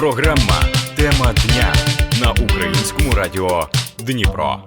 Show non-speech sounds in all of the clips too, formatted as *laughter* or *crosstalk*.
Програма Тема дня на українському радіо Дніпро.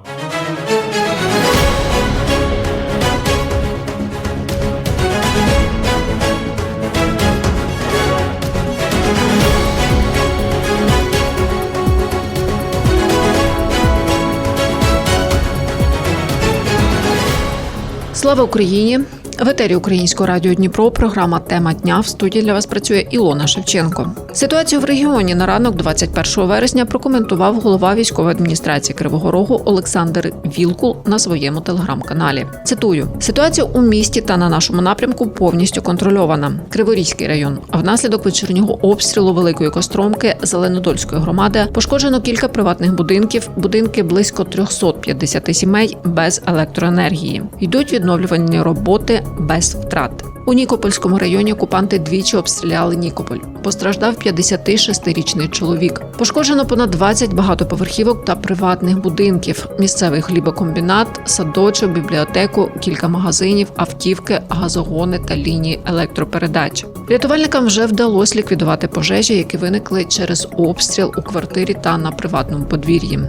Слава Україні! В етері Українського радіо Дніпро програма Тема дня в студії для вас працює Ілона Шевченко. Ситуацію в регіоні на ранок 21 вересня прокоментував голова військової адміністрації Кривого Рогу Олександр Вілкул на своєму телеграм-каналі. Цитую: ситуація у місті та на нашому напрямку повністю контрольована. Криворізький район. А внаслідок вечірнього обстрілу Великої Костромки Зеленодольської громади пошкоджено кілька приватних будинків, будинки близько 350 сімей без електроенергії. Йдуть відновлювальні роботи без втрат. У Нікопольському районі окупанти двічі обстріляли Нікополь. Постраждав 56-річний чоловік. Пошкоджено понад 20 багатоповерхівок та приватних будинків, місцевий хлібокомбінат, садочок, бібліотеку, кілька магазинів, автівки, газогони та лінії електропередач. Рятувальникам вже вдалося ліквідувати пожежі, які виникли через обстріл у квартирі та на приватному подвір'ї.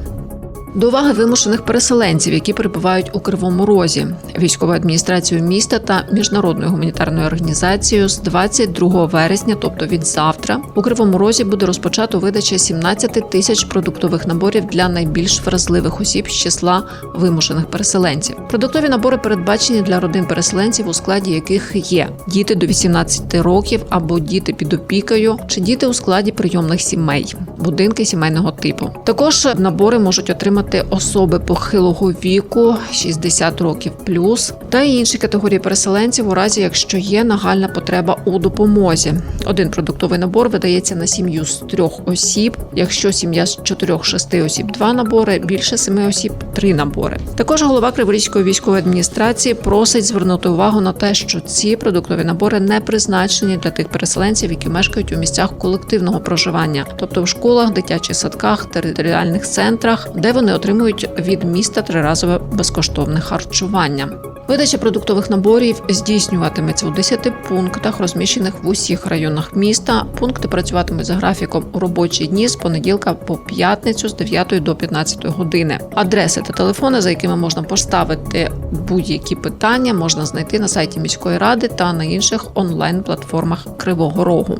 До уваги вимушених переселенців, які перебувають у Кривому Розі, військовою адміністрацією міста та міжнародною гуманітарною організацією з 22 вересня, тобто від завтра, у Кривому Розі буде розпочато видача 17 тисяч продуктових наборів для найбільш вразливих осіб з числа вимушених переселенців. Продуктові набори передбачені для родин переселенців, у складі яких є діти до 18 років або діти під опікою, чи діти у складі прийомних сімей, будинки сімейного типу. Також набори можуть отримати особи похилого віку 60 років плюс та інші категорії переселенців у разі, якщо є нагальна потреба у допомозі. Один продуктовий набор видається на сім'ю з трьох осіб. Якщо сім'я з чотирьох-шести осіб, два набори, більше семи осіб три набори. Також голова Криворізької військової адміністрації просить звернути увагу на те, що ці продуктові набори не призначені для тих переселенців, які мешкають у місцях колективного проживання, тобто в школах, дитячих садках, територіальних центрах, де вони отримують від міста триразове безкоштовне харчування. Видача продуктових наборів здійснюватиметься у 10 пунктах, розміщених в усіх районах міста. Пункти працюватимуть за графіком у робочі дні з понеділка по п'ятницю з 9 до 15 години. Адреси та телефони, за якими можна поставити будь-які питання, можна знайти на сайті міської ради та на інших онлайн-платформах Кривого Рогу.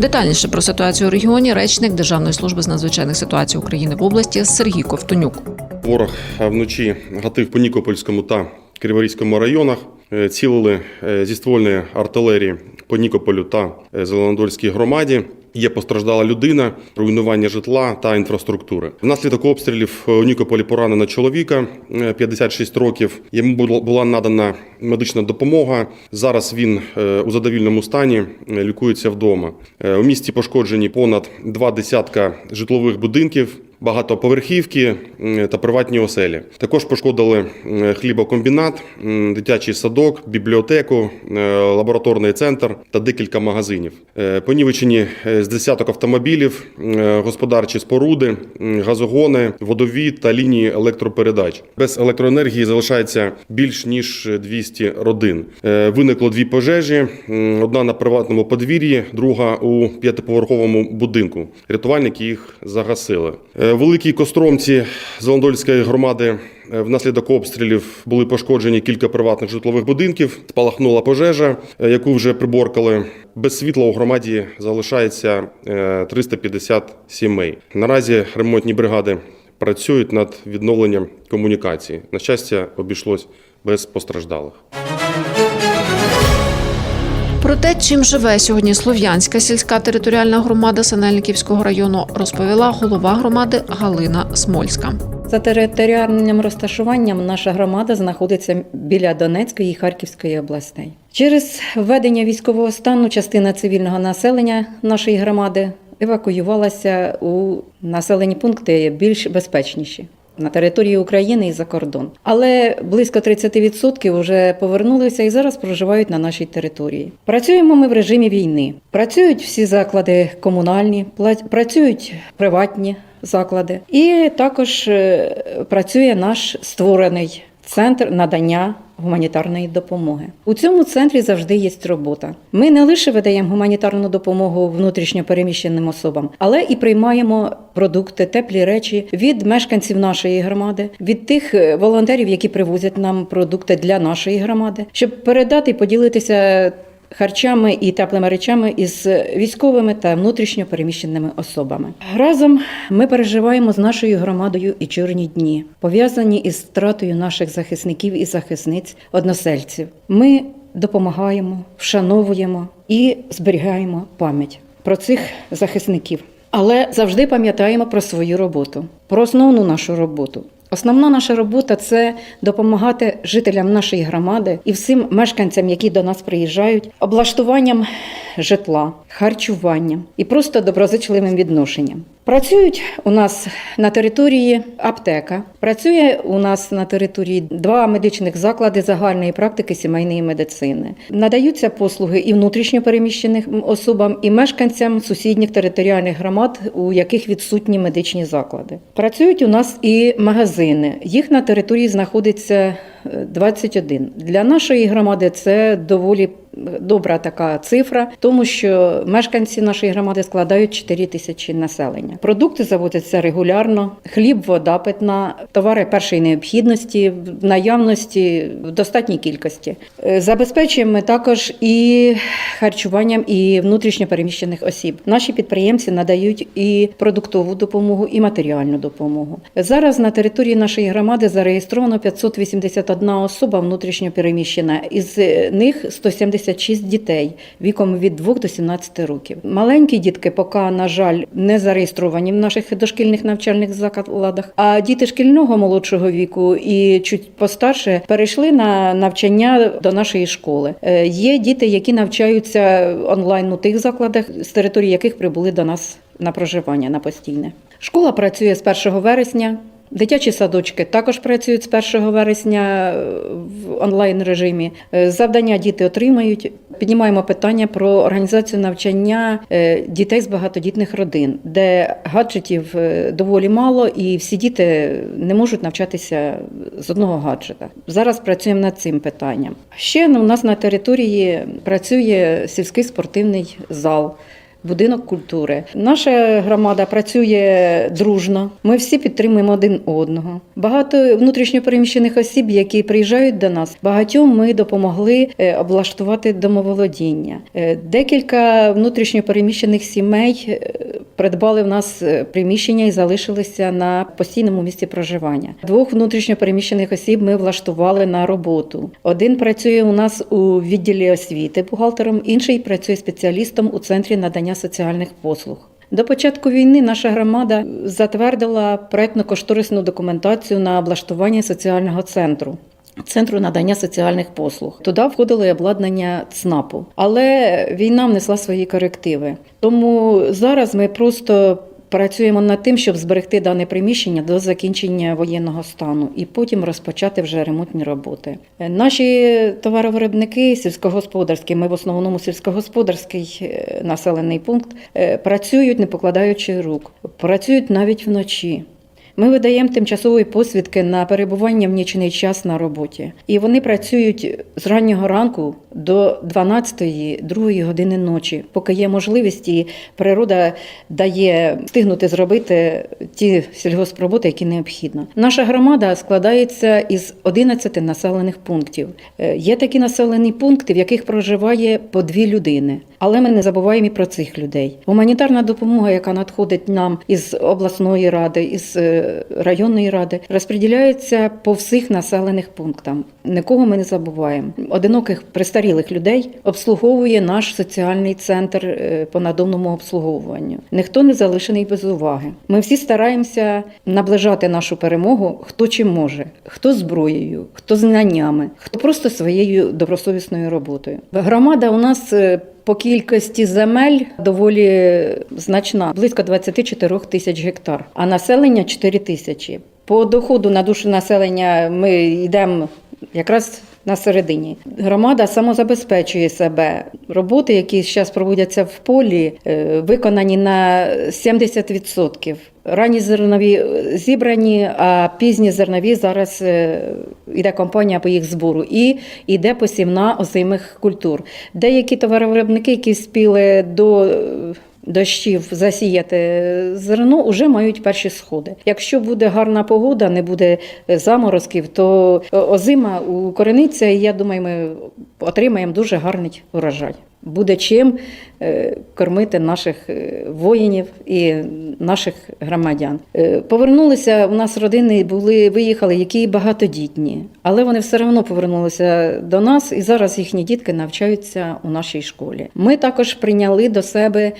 Детальніше про ситуацію у регіоні речник Державної служби з надзвичайних ситуацій України в області Сергій Ковтонюк. Ворог вночі гатив по Нікопольському та Криворізькому районах. Е, Цілили е, зі ствольної артилерії по Нікополю та е, Зеленодольській громаді. Є постраждала людина, руйнування житла та інфраструктури. Внаслідок обстрілів у Нікополі поранено чоловіка е, 56 років. Йому була надана медична допомога. Зараз він е, у задовільному стані е, лікується вдома. Е, У місті пошкоджені понад два десятка житлових будинків багатоповерхівки та приватні оселі. Також пошкодили хлібокомбінат, дитячий садок, бібліотеку, е, лабораторний центр та декілька магазинів. Е, Понівечені е, з десяток автомобілів, е, господарчі споруди, газогони, водовід та лінії електропередач. Без електроенергії залишається більш ніж 200 родин. Е, Виникло дві пожежі: одна на приватному подвір'ї, друга у п'ятиповерховому будинку. Рятувальники їх загасили. Е, Великій Костромці Зеландольської громади внаслідок обстрілів були пошкоджені кілька приватних житлових будинків. Спалахнула пожежа, е, яку вже приборкали. Без світла у громаді залишається е, 350 сімей. Наразі ремонтні бригади працюють над відновленням комунікації. На щастя, обійшлось без постраждалих. Про те, чим живе сьогодні Слов'янська сільська територіальна громада Синельниківського району, розповіла голова громади Галина Смольська. За територіальним розташуванням наша громада знаходиться біля Донецької і Харківської областей. Через введення військового стану частина цивільного населення нашої громади евакуювалася у населені пункти більш безпечніші. На території України і за кордон, але близько 30% вже повернулися і зараз проживають на нашій території. Працюємо ми в режимі війни. Працюють всі заклади комунальні, працюють приватні заклади, і також е, працює наш створений Центр надання гуманітарної допомоги. У цьому центрі завжди є робота. Ми не лише видаємо гуманітарну допомогу внутрішньо переміщеним особам, але і приймаємо продукти, теплі речі від мешканців нашої громади, від тих е, волонтерів, які привозять нам продукти для нашої громади, щоб передати і поділитися. Харчами і теплими речами із військовими та внутрішньо переміщеними особами разом ми переживаємо з нашою громадою і чорні дні, пов'язані із втратою наших захисників і захисниць, односельців. Ми допомагаємо, вшановуємо і зберігаємо пам'ять про цих захисників. Але завжди пам'ятаємо про свою роботу, про основну нашу роботу. Основна наша робота це допомагати жителям нашої громади і всім мешканцям, які до нас приїжджають, облаштуванням житла, харчуванням і просто доброзичливим відношенням. Працюють у нас на території аптека, працює у нас на території два медичних заклади загальної практики сімейної медицини. Надаються послуги і внутрішньо переміщених особам, і мешканцям сусідніх територіальних громад, у яких відсутні медичні заклади. Працюють у нас і магазини. Їх на території знаходиться 21. Для нашої громади це доволі добра така цифра, тому що мешканці нашої громади складають 4 тисячі населення. Продукти завозяться регулярно, хліб, вода питна, товари першої необхідності в наявності в достатній кількості. Е, Забезпечуємо ми також і харчуванням і внутрішньо переміщених осіб. Наші підприємці надають і продуктову допомогу, і матеріальну допомогу. Зараз на території нашої громади зареєстровано 581 особа внутрішньо переміщена, із них 176 дітей віком від 2 до 17 років. Маленькі дітки, поки, на жаль, не зареєстровані в наших дошкільних навчальних закладах. А діти шкільного молодшого віку і чуть постарше перейшли на навчання до нашої школи. Е, Є діти, які навчаються онлайн у тих закладах, з території яких прибули до нас на проживання на постійне. Школа працює з 1 вересня. Дитячі садочки також працюють з 1 вересня е, в онлайн режимі. Е, Завдання діти отримають. Піднімаємо питання про організацію навчання е, дітей з багатодітних родин, де гаджетів доволі мало, і всі діти не можуть навчатися з одного гаджета. Зараз працюємо над цим питанням. Ще ну, у нас на території працює сільський спортивний зал. Будинок культури. Наша громада працює дружно. Ми всі підтримуємо один одного. Багато внутрішньопереміщених осіб, які приїжджають до нас, багатьом ми допомогли е, облаштувати домоволодіння. Е, Декілька внутрішньопереміщених сімей е, придбали в нас е, приміщення і залишилися на постійному місці проживання. Двох внутрішньопереміщених осіб ми влаштували на роботу. Один працює у нас у відділі освіти бухгалтером, інший працює спеціалістом у центрі надання соціальних послуг. До початку війни наша громада затвердила проектно-кошторисну документацію на облаштування соціального центру. Центру надання соціальних послуг туди входило і обладнання ЦНАПу, але війна внесла свої корективи. Тому зараз ми просто працюємо над тим, щоб зберегти дане приміщення до закінчення воєнного стану і потім розпочати вже ремонтні роботи. Е, Наші товаровиробники сільськогосподарські, ми в основному сільськогосподарський е, населений пункт, е, працюють не покладаючи рук, працюють навіть вночі. Ми видаємо тимчасові посвідки на перебування в нічний час на роботі. І вони працюють з раннього ранку до 12-ї, 2 години ночі, поки є можливість і природа дає встигнути зробити ті сільгоспроботи, які необхідно. Наша громада складається із 11 населених пунктів. Е, Є такі населені пункти, в яких проживає по дві людини. Але ми не забуваємо і про цих людей. Гуманітарна допомога, яка надходить нам із обласної ради, із е, районної ради, розподіляється по всіх населених пунктах. Нікого ми не забуваємо. Одиноких престарілих людей обслуговує наш соціальний центр е, по надомному обслуговуванню. Ніхто не залишений без уваги. Ми всі стараємося наближати нашу перемогу, хто чим може, хто зброєю, хто знаннями, хто просто своєю добросовісною роботою. Громада у нас. По кількості земель доволі значна, близько 24 тисяч гектар, а населення 4 тисячі. По доходу на душу населення ми йдемо якраз на середині. Громада самозабезпечує себе. Роботи, які зараз проводяться в полі, е, виконані на 70%. Ранні зернові е, зібрані, а пізні зернові зараз е, йде кампанія по їх збору і йде посівна озимих культур. Деякі товаровиробники, які спіли до е, дощів засіяти зерно, вже мають перші сходи. Якщо буде гарна погода, не буде е, заморозків, то е, озима укорениться, і я думаю, ми отримаємо дуже гарний урожай. Буде чим е, кормити наших е, воїнів і наших громадян. Е, Повернулися у нас родини були виїхали, які багатодітні, але вони все одно повернулися до нас, і зараз їхні дітки навчаються у нашій школі. Ми також прийняли до себе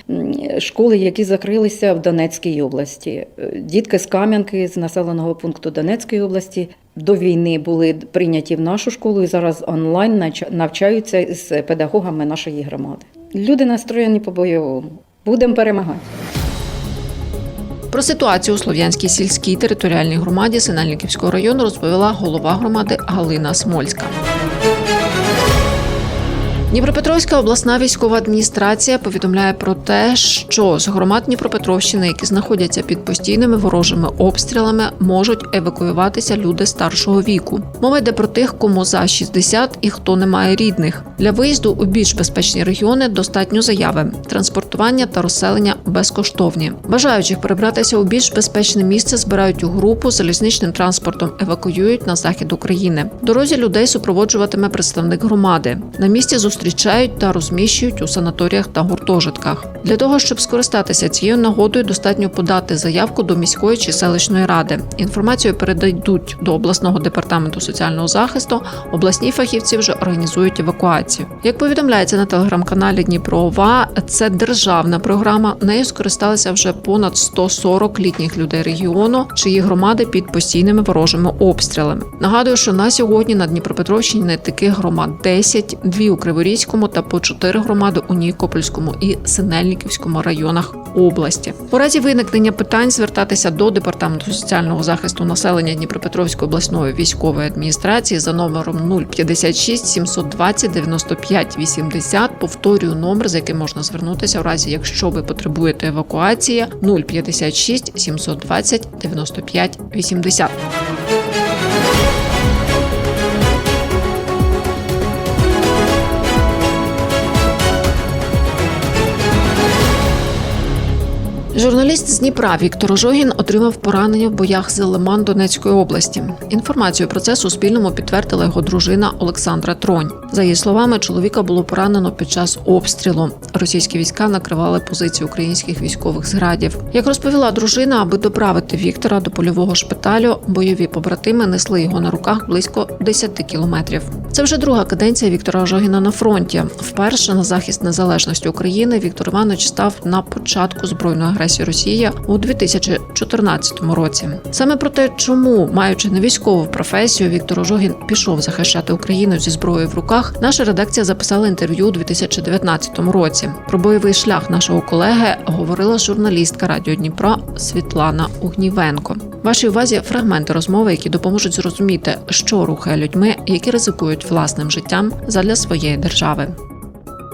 школи, які закрилися в Донецькій області. Дітки з Кам'янки з населеного пункту Донецької області. До війни були прийняті в нашу школу і зараз онлайн навчаються з педагогами нашої громади. Люди настроєні по бойовому. Будемо перемагати. Про ситуацію у Слов'янській сільській територіальній громаді Синельниківського району розповіла голова громади Галина Смольська. Дніпропетровська обласна військова адміністрація повідомляє про те, що з громад Дніпропетровщини, які знаходяться під постійними ворожими обстрілами, можуть евакуюватися люди старшого віку. Мова йде про тих, кому за 60 і хто не має рідних. Для виїзду у більш безпечні регіони достатньо заяви. Транспортування та розселення безкоштовні. Бажаючих перебратися у більш безпечне місце збирають у групу залізничним транспортом, евакуюють на захід України. Дорозі людей супроводжуватиме представник громади. На місці зустрічають та розміщують у санаторіях та гуртожитках. Для того щоб скористатися цією нагодою, достатньо подати заявку до міської чи селищної ради. Інформацію передадуть до обласного департаменту соціального захисту. Обласні фахівці вже організують евакуацію. Як повідомляється на телеграм-каналі Дніпро ОВА, це державна програма. Нею скористалися вже понад 140 літніх людей регіону, чиї громади під постійними ворожими обстрілами. Нагадую, що на сьогодні на Дніпропетровщині таких громад 10, дві у Криворізькому та по 4 громади у Нікопольському і Синельниківському районах області. У разі виникнення питань звертатися до департаменту соціального захисту населення Дніпропетровської обласної військової адміністрації за номером 056 720 95 80. Повторюю номер, за яким можна звернутися у разі, якщо ви потребуєте евакуації 056 720 95 80. Журналіст з Дніпра Віктор Ожогін отримав поранення в боях з Лиман Донецької області. Інформацію про це Суспільному підтвердила його дружина Олександра Тронь. За її словами, чоловіка було поранено під час обстрілу. Російські війська накривали позиції українських військових зградів. Як розповіла дружина, аби доправити Віктора до польового шпиталю, бойові побратими несли його на руках близько 10 кілометрів. Це вже друга каденція Віктора Ожогіна на фронті. Вперше на захист незалежності України Віктор Іванович став на початку збройної агресії Росії у 2014 році. Саме про те, чому, маючи не військову професію, Віктор Ожогін пішов захищати Україну зі зброєю в руках. Наша редакція записала інтерв'ю у 2019 році. Про бойовий шлях нашого колеги говорила журналістка Радіо Дніпро Світлана Угнівенко. Вашій увазі фрагменти розмови, які допоможуть зрозуміти, що рухає людьми, які ризикують власним життям задля своєї держави.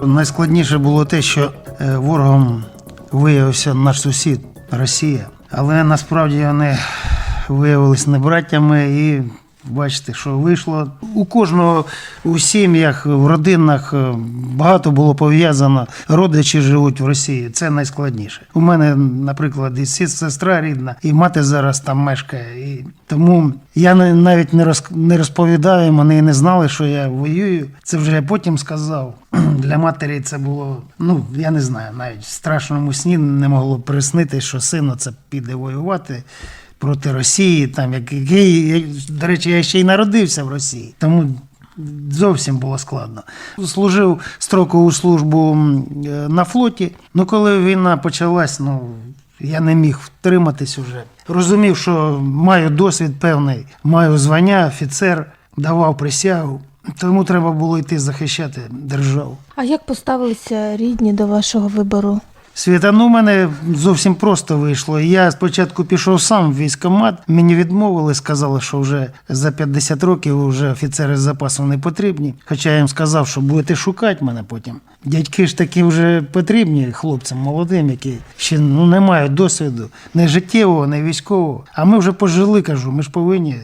Найскладніше було те, що е, ворогом виявився наш сусід Росія, але насправді вони виявилися не братями і. Бачите, що вийшло. У кожного у сім'ях, в родинах е, багато було пов'язано. Родичі живуть в Росії. Це найскладніше. У мене, наприклад, і сестра рідна, і мати зараз там мешкає. І тому я навіть не роз- не розповідаю, вони не знали, що я воюю. Це вже я потім сказав. *clears throat* Для матері це було, ну я не знаю, навіть в страшному сні не могло приснити, що син це піде воювати проти Росії, там як який, до речі, я ще й народився в Росії, тому зовсім було складно. Служив строкову службу е, на флоті. Ну, коли війна почалась, ну я не міг втриматись уже. Розумів, що маю досвід певний, маю звання, офіцер, давав присягу. Тому треба було йти захищати державу. А як поставилися рідні до вашого вибору? Світа, ну, мене зовсім просто вийшло. Я спочатку пішов сам в військкомат, мені відмовили, сказали, що вже за 50 років вже офіцери з запасу не потрібні. Хоча я їм сказав, що будете шукати мене потім. Дядьки ж такі вже потрібні хлопцям молодим, які ще ну, не мають досвіду, не життєвого, не військового. А ми вже пожили, кажу, ми ж повинні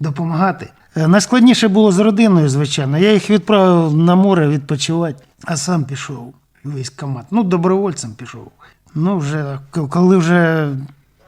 допомагати. Е, Найскладніше було з родиною, звичайно. Я їх відправив на море відпочивати, а сам пішов військкомат. Ну, добровольцем пішов. Ну, вже коли вже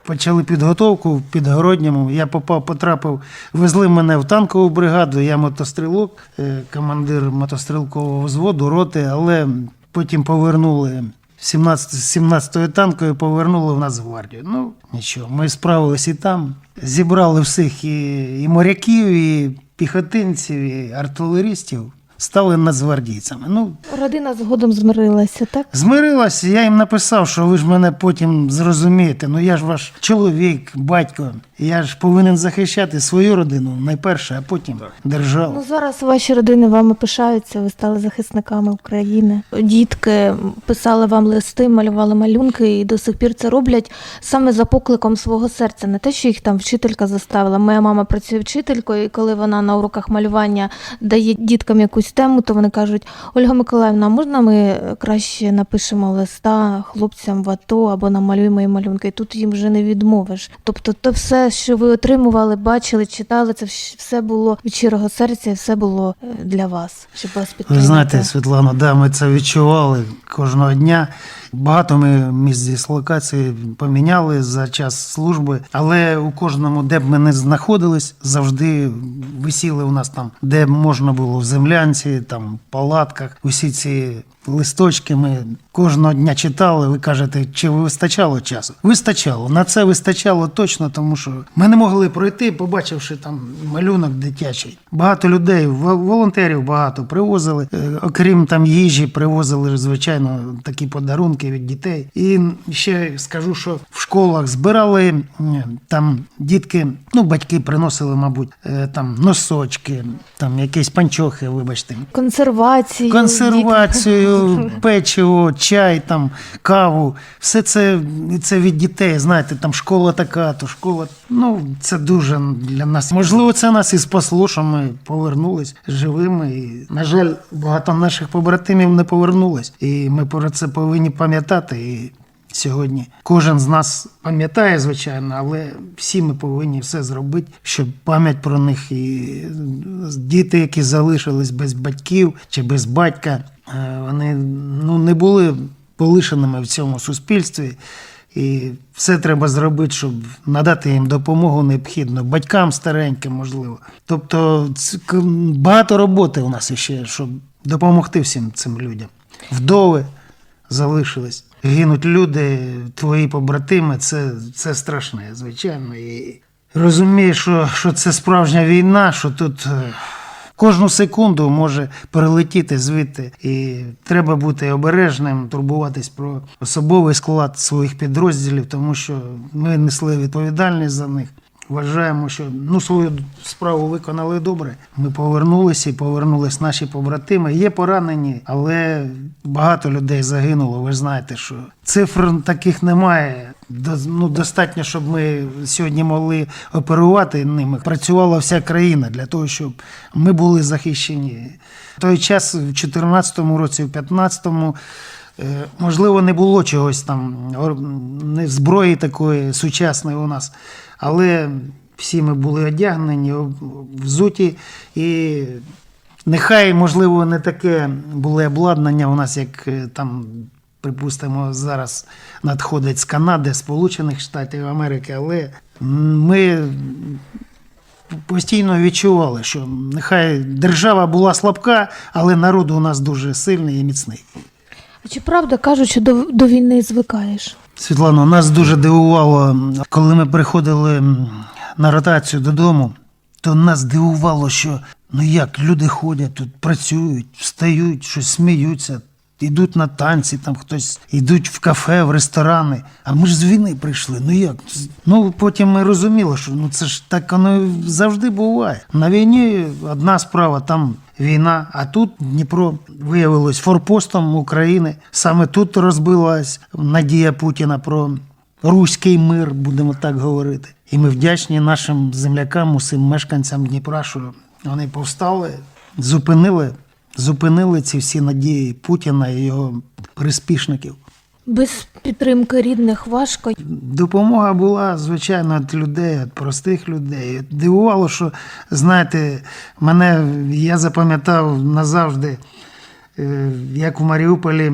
почали підготовку в підгородньому, я попав, потрапив, везли мене в танкову бригаду, я мотострілок, е, командир мотострілкового взводу, роти, але потім повернули. 17, 17-ю танкою повернули в Нацгвардію. Ну, нічого, ми справились і там. Зібрали всіх і, і моряків, і піхотинців, і артилерістів, стали нацгвардійцями. Ну, Родина згодом змирилася, так? Змирилась, я їм написав, що ви ж мене потім зрозумієте. Ну я ж ваш чоловік, батько. Я ж повинен захищати свою родину найперше, а потім державу. Ну зараз ваші родини вами пишаються, ви стали захисниками України. Дітки писали вам листи, малювали малюнки і до сих пір це роблять саме за покликом свого серця. Не те, що їх там вчителька заставила. Моя мама працює вчителькою, і коли вона на уроках малювання дає діткам якусь тему, то вони кажуть: Ольга Миколаївна, можна ми краще напишемо листа хлопцям в АТО або намалюємо їм малюнки? І тут їм вже не відмовиш. Тобто, то все, що ви отримували, бачили, читали, це все було від щирого серця, і все було е, для вас, щоб вас Ви підтримати. знаєте, Світлана, да, ми це відчували кожного дня. Багато ми місць дислокації поміняли за час служби, але у кожному, де б ми не знаходились, завжди висіли у нас там, де можна було в землянці, там палатках. Усі ці листочки ми кожного дня читали. Ви кажете, чи вистачало часу? Вистачало. На це вистачало точно, тому що ми не могли пройти, побачивши там малюнок дитячий. Багато людей, вол- волонтерів багато привозили. Е, Окрім там їжі, привозили звичайно такі подарунки від дітей. І ще скажу, що в школах збирали там дітки, ну батьки приносили, мабуть, е, там носочки, там якісь панчохи, вибачте, Консервацію. консервацію, печиво, чай, там, каву. Все це, це від дітей. Знаєте, там школа така, то школа. Ну, це дуже для нас. Можливо, це нас і спасло, що ми повернулись живими. І, на жаль, багато наших побратимів не повернулось. І ми про це повинні пам'ятати. І Сьогодні кожен з нас пам'ятає, звичайно, але всі ми повинні все зробити, щоб пам'ять про них і діти, які залишились без батьків чи без батька, е, вони ну, не були полишеними в цьому суспільстві. І все треба зробити, щоб надати їм допомогу необхідну, батькам стареньким, можливо. Тобто багато роботи у нас ще, щоб допомогти всім цим людям. Вдови залишились. Гинуть люди, твої побратими, це, це страшне, звичайно. І розумієш, що, що це справжня війна, що тут е, кожну секунду може прилетіти звідти. І треба бути обережним, турбуватись про особовий склад своїх підрозділів, тому що ми несли відповідальність за них. Вважаємо, що ну, свою справу виконали добре. Ми повернулися і повернулись наші побратими. Є поранені, але багато людей загинуло. Ви ж знаєте, що цифр таких немає. Ну, достатньо, щоб ми сьогодні могли оперувати ними. Працювала вся країна для того, щоб ми були захищені. В той час, в 2014 році, в 2015 Е, Можливо, не було чогось там, не зброї такої сучасної у нас, але всі ми були одягнені, взуті, і нехай, можливо, не таке було обладнання у нас, як е, там, припустимо, зараз надходить з Канади, Сполучених Штатів Америки, але ми постійно відчували, що нехай держава була слабка, але народ у нас дуже сильний і міцний. А чи правда кажуть, що до, до війни звикаєш? Світлано, нас дуже дивувало, коли ми приходили на ротацію додому, то нас дивувало, що ну як люди ходять тут, працюють, встають, щось сміються. Йдуть на танці, там хтось йдуть в кафе, в ресторани. А ми ж з війни прийшли. Ну як? Ну потім ми розуміли, що ну це ж так воно завжди буває. На війні одна справа, там війна, а тут Дніпро виявилось форпостом України. Саме тут розбилась надія Путіна про руський мир, будемо так говорити. І ми вдячні нашим землякам, усім мешканцям Дніпра, що вони повстали, зупинили, зупинили ці всі надії Путіна і його приспішників. Без підтримки рідних важко. Допомога була, звичайно, від людей, від простих людей. Дивувало, що, знаєте, мене я запам'ятав назавжди, е, як в Маріуполі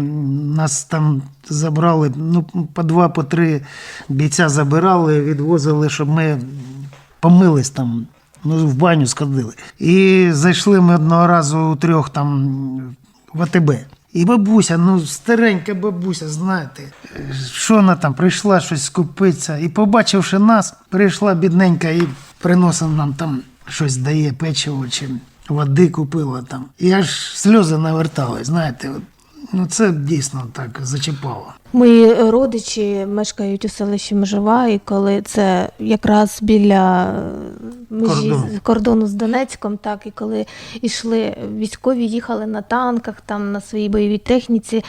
нас там забрали, ну, по два, по три бійця забирали, відвозили, щоб ми помились там. Ну, в баню сходили. І зайшли ми одного разу у трьох там в АТБ. І бабуся, ну старенька бабуся, знаєте, що вона там прийшла щось скупитися. І побачивши нас, прийшла бідненька і приносила нам там щось дає, печиво чи води купила там. І аж сльози навертали, знаєте. От, ну це дійсно так зачіпало. Мої родичі мешкають у селищі Межова, і коли це якраз біля е, межі Кордону. кордону з Донецьком, так і коли йшли військові, їхали на танках, там на своїй бойовій техніці,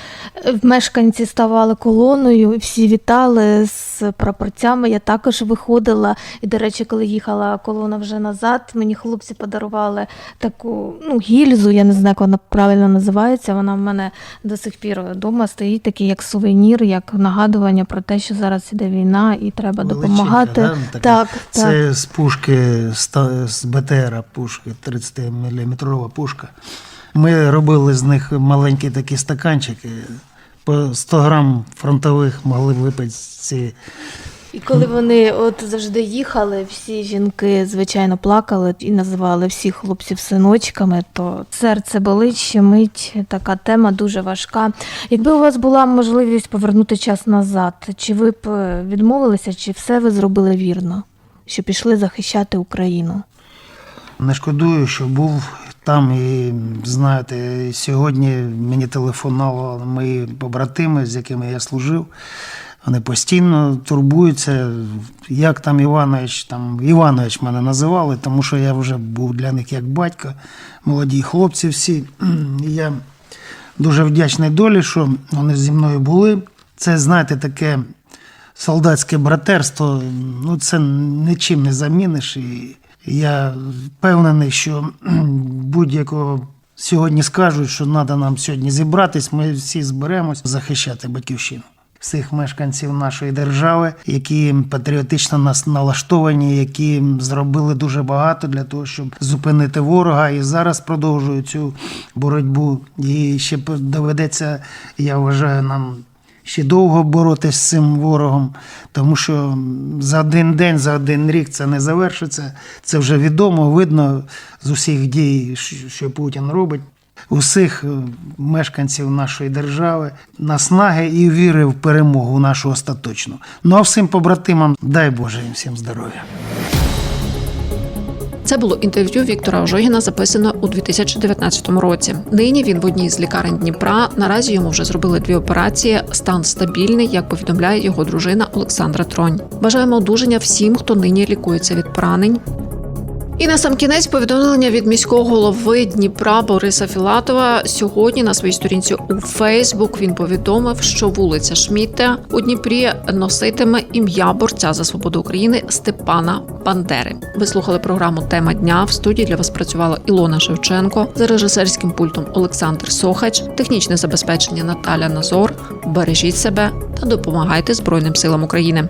е, мешканці ставали колоною, всі вітали з прапорцями. Я також виходила. І, до речі, коли їхала колона вже назад, мені хлопці подарували таку ну, гільзу, я не знаю, як вона правильно називається. Вона в мене до сих пір вдома стоїть такий як сувенір, як нагадування про те, що зараз іде війна і треба Величенька, допомагати. да, така? Так, так. Це з пушки, з БТРа пушки, 30-мм пушка. Ми робили з них маленькі такі стаканчики. По 100 грам фронтових могли випити ці. І коли вони от завжди їхали, всі жінки, звичайно, плакали і називали всіх хлопців синочками, то серце болить, щемить, така тема дуже важка. Якби у вас була можливість повернути час назад, чи ви б е, відмовилися, чи все ви зробили вірно, що пішли захищати Україну? Не шкодую, що був там і знаєте, сьогодні мені телефонували мої побратими, з якими я служив. Вони постійно турбуються, як там Іванович, там Іванович мене називали, тому що я вже був для них як батько, молоді хлопці всі. Я дуже вдячний долі, що вони зі мною були. Це, знаєте, таке солдатське братерство, ну це нічим не заміниш. І я впевнений, що *clears throat* будь-якого сьогодні скажуть, що треба нам сьогодні зібратись, ми всі зберемось захищати батьківщину. Всіх мешканців нашої держави, які патріотично нас налаштовані, які зробили дуже багато для того, щоб зупинити ворога, і зараз продовжують цю боротьбу. І ще доведеться, я вважаю, нам ще довго боротись з цим ворогом, тому що за один день, за один рік це не завершиться. Це вже відомо, видно з усіх дій, що- Путін робить. Усіх е, мешканців нашої держави наснаги і віри в перемогу нашу остаточну. Ну а всім побратимам дай Боже їм всім здоров'я. Це було інтерв'ю Віктора Ожогіна, записане у 2019 році. Нині він в одній з лікарень Дніпра. Наразі йому вже зробили дві операції. Стан стабільний, як повідомляє його дружина Олександра Тронь. Бажаємо одужання всім, хто нині лікується від поранень. І на сам кінець повідомлення від міського голови Дніпра Бориса Філатова сьогодні на своїй сторінці у Фейсбук він повідомив, що вулиця Шмітте у Дніпрі носитиме ім'я борця за свободу України Степана Бандери. Ви слухали програму Тема дня. В студії для вас працювала Ілона Шевченко за режисерським пультом Олександр Сохач, технічне забезпечення Наталя Назор. Бережіть себе та допомагайте Збройним силам України.